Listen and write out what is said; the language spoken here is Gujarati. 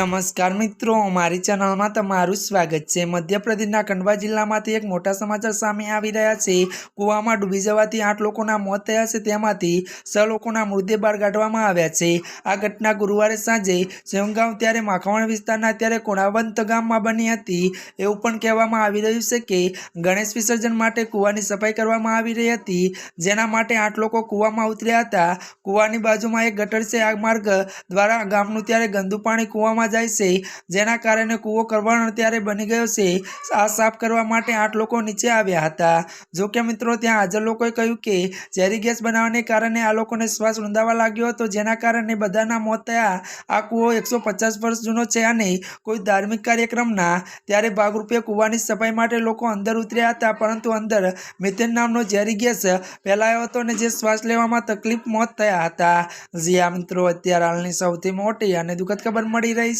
નમસ્કાર મિત્રો મારી ચેનલમાં તમારું સ્વાગત છે. મધ્યપ્રદેશના ખંડવા જિલ્લામાંથી એક મોટા સમાચાર સામે આવી રહ્યા છે. કૂવામાં ડૂબી જવાથી આઠ લોકોના મોત થયા છે. તેમાંથી છ લોકોના મૃતદેહ બહાર કાઢવામાં આવ્યા છે. આ ઘટના ગુરુવારે સાંજે સેવગાંવ ત્યારે માખવણ વિસ્તારના ત્યારે કોણાવંત ગામમાં બની હતી. એવું પણ કહેવામાં આવી રહ્યું છે કે, ગણેશ વિસર્જન માટે કૂવાની સફાઈ કરવામાં આવી રહી હતી. જેના માટે આઠ લોકો કૂવામાં ઉતર્યા હતા. કૂવાની બાજુમાં એક ગટર છે. આ માર્ગ દ્વારા ગામનું ત્યારે ગંદુ પાણી કૂવામાં જાય છે. જેના કારણે કૂવો કરવાનો ત્યારે બની ગયો છે. આ સાફ કરવા માટે આઠ લોકો નીચે આવ્યા હતા. જો કે મિત્રો, ત્યાં હાજર લોકોએ કહ્યું કે, ઝેરી ગેસ બનાવવાને કારણે આ લોકોને શ્વાસ રૂંધાવા લાગ્યો હતો, જેના કારણે બધાના મોત થયા. આ કૂવો એકસો પચાસ વર્ષ જૂનો છે અને કોઈ ધાર્મિક કાર્યક્રમના ત્યારે ભાગરૂપે કૂવાની સફાઈ માટે લોકો અંદર ઉતર્યા હતા. પરંતુ અંદર મિથેન નામનો ઝેરી ગેસ ફેલાયો હતો અને જે શ્વાસ લેવામાં તકલીફ મોત થયા હતા. જી આ મિત્રો, અત્યારે હાલની સૌથી મોટી અને દુઃખદ ખબર મળી રહી